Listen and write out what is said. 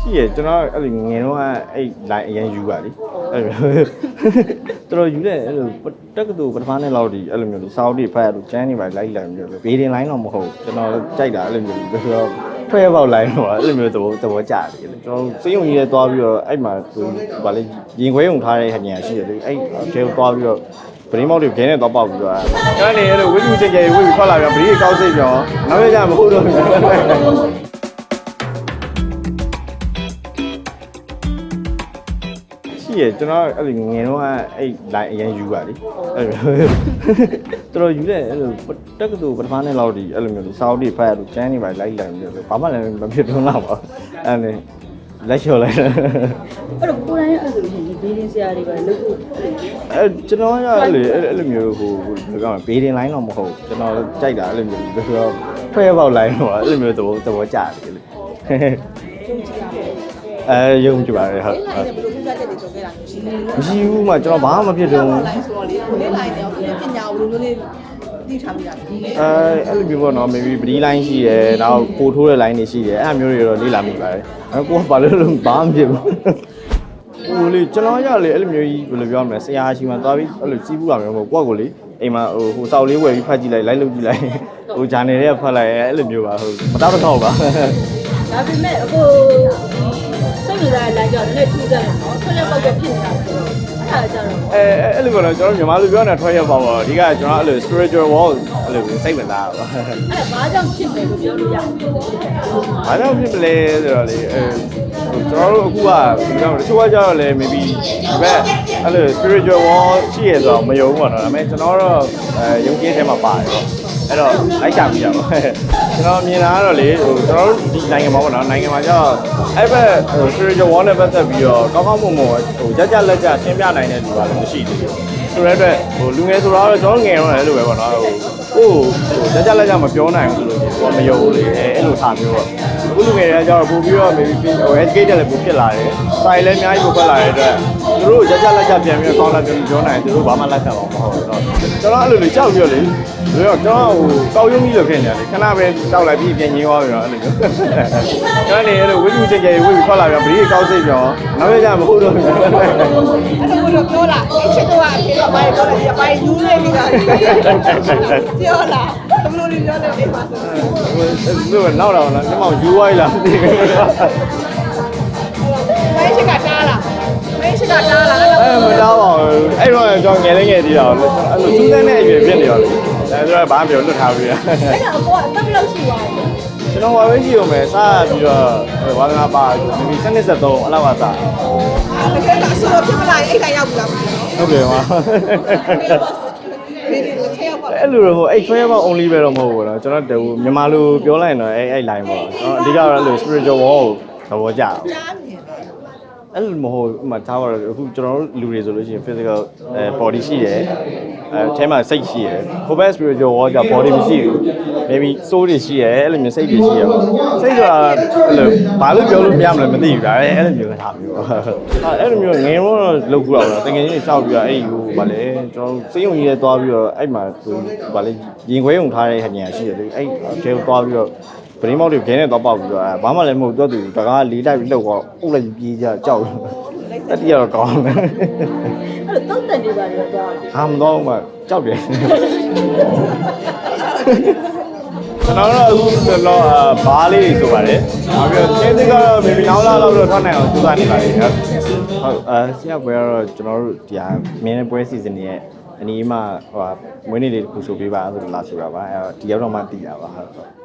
ရှိရကျွန်တော်အဲ့လိုငယ်တော့အဲ့ line အရင်ယူပါလေအဲ့လိုတော်တော်ယူတယ်အဲ့လိုတက်ကတူပထမနဲ့လောက်ဒီအဲ့လိုမျိုးစောင်းတွေဖတ်ရလို့ကျန်းနေပါလိုက်လိုက်မျိုးဘေးတင် line တော့မဟုတ်ကျွန်တော်ကြိုက်တာအဲ့လိုမျိုးဘယ်လိုဖွဲ့ပေါက် line တော့အဲ့လိုမျိုးသဘောသဘောကျတယ်လေကျွန်တော်စိတ်ယုံကြီးလဲသွားပြီးတော့အဲ့မှာသူဗာလေရင်ခွဲယုံထားတဲ့ဟန်ညာရှိတယ်လေအဲ့အဲကိုသွားပြီးတော့ပရင်းမောက်တွေခင်းနဲ့တော့ပေါက်ပြီးတော့ကျွန်တော်နေအဲ့လိုဝိစုချက်ကြီးဝိစုထွက်လာပြီးဗရီးကောက်စိတ်ပြောနောက်ရကြမဟုတ်တော့ ရှိရကျွန်တော်အဲ့လိုငယ်တော့အဲ့ line အရင်ယူပါလေအဲ့လိုတော်တော်ယူတယ်အဲ့လိုတက်ကတူပထမနဲ့လောက်ဒီအဲ့လိုမျိုးစောင်းတွေဖတ်ရလို့ကျန်းနေပါလိုက်လိုက်မျိုးဘာမှလည်းမဖြစ်တော့တော့ပါအဲ့နဲ့လက်လျှော်လိုက်အဲ့တော့ကိုယ်တိုင်အဲ့ဆိုရင်ဒီဘေးဒင်းဆရာတွေပဲလုပ်ဖို့အဲကျွန်တော်ကအဲ့လိုအဲ့လိုမျိုးဟိုဘယ်လိုကောဘေးတင် line တော့မဟုတ်ကျွန်တော်ကြိုက်တာအဲ့လိုမျိုးဘယ်လိုဖွဲ့ပေါက် line တော့အဲ့လိုမျိုးသဘောသဘောကျတယ်လေ အဲယုံကြည်ပါတယ်ဟုတ်ဟုတ်ဘယ်လိုပြဿနာတွေကြောခဲ့တာရှိလဲမရှိဘူးမှကျွန်တော်ဘာမှမဖြစ်တော့ဘူးလိုင်းဆိုတော့လေကိုလေးလိုင်းတော့ပညာဘယ်လိုမျိုးလေးသိထားမိတာလဲအဲအဲ့လိုမျိုးပေါ့နော် maybe ပဒီ line ရှိတယ်နောက်ပို့ထိုးတဲ့ line တွေရှိတယ်အဲ့အမျိုးတွေတော့လေ့လာမိပါတယ်အဲကိုကဘာလို့လို့ဘာမှမဖြစ်ဘူးဟိုလေကျွန်တော်ရလေအဲ့လိုမျိုးကြီးဘယ်လိုပြောမလဲဆရာရှိမှသွားပြီးအဲ့လိုစီးပူးတာမျိုးမဟုတ်ကိုယ့်ကိုလေအိမ်မှာဟိုဟိုစောက်လေးဝယ်ပြီးဖတ်ကြည့်လိုက်လိုက်လုပ်ကြည့်လိုက်ဟိုဂျာနယ်တွေကဖတ်လိုက်အဲ့လိုမျိုးပါဟိုမတောက်တော့ပါ ဒါပေမဲ့အခုစိတ်နေတာလမ်းကြောင်းလည်းထူးတယ်နော်ဆွလက်ပေါက်ပြဖြစ်နေတာဆိုတော့အဲ့ဒါကြတော့အဲအဲ့လိုကတော့ကျွန်တော်မြန်မာလူပြောနေတာထွက်ရပါပါအဓိကကျွန်တော်အဲ့လို spiritual world အဲ့လိုစိတ်ဝင်စားတာပါအဲ့ဒါဘာကြောင့်ဖြစ်မယ်လို့ပြောလို့ရတယ်။ဘာကြောင့်ဖြစ်မလဲဆိုတော့လေအဲဟိုကျွန်တော်တို့အခုကဘယ်လိုလဲတချို့ကကြတော့လေ maybe ဒီဘက်အဲ့လို spiritual world ရှိရဆိုတော့မယုံဘူးပေါ့နော်။ဒါပေမဲ့ကျွန်တော်တော့အဲယုံကြည်တဲ့မှာပါတယ်ပေါ့။ အဲ့တော့လိုက်ချပြီးတာပေါ့။ကျွန်တော်မြင်တာကတော့လေဟိုကျွန်တော်တို့ဒီနိုင်ငံမှာပေါ့နော်နိုင်ငံမှာကျတော့အဲ့ဘက်ဟို spiritual world နဲ့ပတ်သက်ပြီးတော့ကောင်းကောင်းမွန်မွန်ဟိုကြကြလက်ကြရှင်းပြနိုင်တဲ့လူကလည်းမရှိသေးဘူး။ဆိုတဲ့အတွက်ဟိုလူငယ်ဆိုတော့ကျွန်တော်ငယ်တော့လည်းအဲ့လိုပဲပေါ့နော်ဟိုဟိုဟိုကြကြလက်ကြမပြောနိုင်ဘူးလို့ပြောမယုံဘူးလေအဲအဲ့လိုထားမျိုးပေါ့အ ခုလူငယ်တွေကကျတော့ပို့ပြီးတော့ maybe ဟို educated လည်းပိုဖြစ်လာတယ်စာရည်လည်းအများကြီးပို့ဖက်လာတဲ့အတွက်သူတို့ကြကြလက်ကြပြန်ပြီးတော့ကောင်းလာပြန်ပြောနိုင်သူတို့ဘာမှလက်ခံအောင်မဟုတ်ဘူးတော့ကျွန်တော်အဲ့လိုလေကြောက်ပြီးတော့လေပြီးတော့ကျွန်တော်ဟိုကောက်ရုံးကြီးလို့ဖြစ်နေတယ်ခဏပဲကြောက်လိုက်ပြီးပြန်ငင်းသွားပြီးတော့အဲ့လိုမျိုးကျွန်တော်နေအဲ့လိုဝိစုချက်ကြီးဝိစုထွက်လာပြီးဗရီးကောက်စိတ်ပြောနောက်ရကြမဟုတ်တော့ဘူးအဲ့လိုမျိုးပြောတာအချစ်တော့အဖေတော့ဘာပြောလဲဒီအပိုင်းယူနေနေတာပြောလားဘယ်လိုလေးပြောလဲဒီမှာဆိုဟိုနောက်တော့နော်ဒီမောင်ယူဝိုင်းလာမသိဘူးမိုင်းရှိကတားလားမိုင်းရှိကတားလားအဲ့အဲမတောင်းပါဘူးအဲ့တော့ကျွန်တော်ငယ်လေးငယ်သေးတာလို့အဲ့လိုစူးစမ်းတဲ့အရွယ်ဖြစ်နေရောလေအဲဆိုတော့ဘာမှပြောလွတ်ထားပြီးရအဲ့ဒါအပေါ်အသက်ဘယ်လောက်ရှိသွားလဲကျွန်တော်ဝါဝဲရှိုံမယ်စားပြီးတော့ဝါသနာပါမိစနစ်73အလောက်ပါစားဒါတကယ်တော့ဆိုတော့ဖြစ်မလာရင်အဲ့တိုင်းရောက်ပြီလားမသိဘူးဟုတ်ကဲ့ပါဒီဒီတစ်ယောက်ပါ အဲ့လိုတော့အဲ့ထွဲပေါင်း only ပဲတော့မဟုတ်ဘူးနော်ကျွန်တော်တူမြန်မာလူပြောလိုက်ရင်တော့အဲ့အဲ့ line ပေါ့ကျွန်တော်အဓိကတော့အဲ့လို spiritual wall ကိုသဘောကျတာကြားမြင်တာ အဲ့လိုမဟုတ်ဘူးဥပမာထားပါတော့အခုကျွန်တော်တို့လူတွေဆိုလို့ရှိရင် physical အဲ body ရှိတယ်အဲအဲမှာစိတ်ရှိတယ် for best spiritual world က body မရှိဘူး maybe soul တွေရှိတယ်အဲ့လိုမျိုးစိတ်တွေရှိရပေါ့စိတ်ဆိုတာအဲ့လိုဘာလို့ပြောလို့မရမလဲမသိဘူးဒါအဲ့လိုမျိုးထားမျိုးပေါ့အဲ့လိုမျိုးငယ်တော့လောက်ခုတော့တကယ်ကြီးရှောက်ပြီးတော့အဲ့ဟိုဗာလေကျွန်တော်စိတ်ယုံကြီးလဲသွားပြီးတော့အဲ့မှာဟိုဗာလေရင်ခွဲယုံထားတဲ့ဟန်ညာရှိတယ်လေအဲ့အဲကိုသွားပြီးတော့ ပရင်းမောက်တွေခင်းနဲ့တော့ပေါက်ပြီးတော့အဲဘာမှလည်းမဟုတ်တော့သူတကားလေးတိုက်ပြီးလှုပ်သွားအုပ်လိုက်ပြီးပြေးကြကြောက်တယ်တတိယတော့ကောင်းတယ်အဲ့တော့တုတ်တန်တွေပါတော့ကြောက်တယ်ဟာမတော့မှကြောက်တယ်ကျွန်တော်တို့အခုတော့ဘားလေးဆိုပါတယ်။နောက်ပြီးတော့ကျင်းသိကတော့ maybe နောက်လာတော့ထွက်နိုင်အောင်ကြိုးစားနေပါလိမ့်ဟုတ်။ဟုတ်အဲဆရာပွဲကတော့ကျွန်တော်တို့ဒီဟာမင်းပွဲစီစဉ်ရဲ့အနီးမှာဟိုမွေးနေ့လေးတစ်ခုဆိုပေးပါဆိုလို့လာဆိုတာပါ။အဲဒီရောက်တော့မှတည်တာပါဟုတ်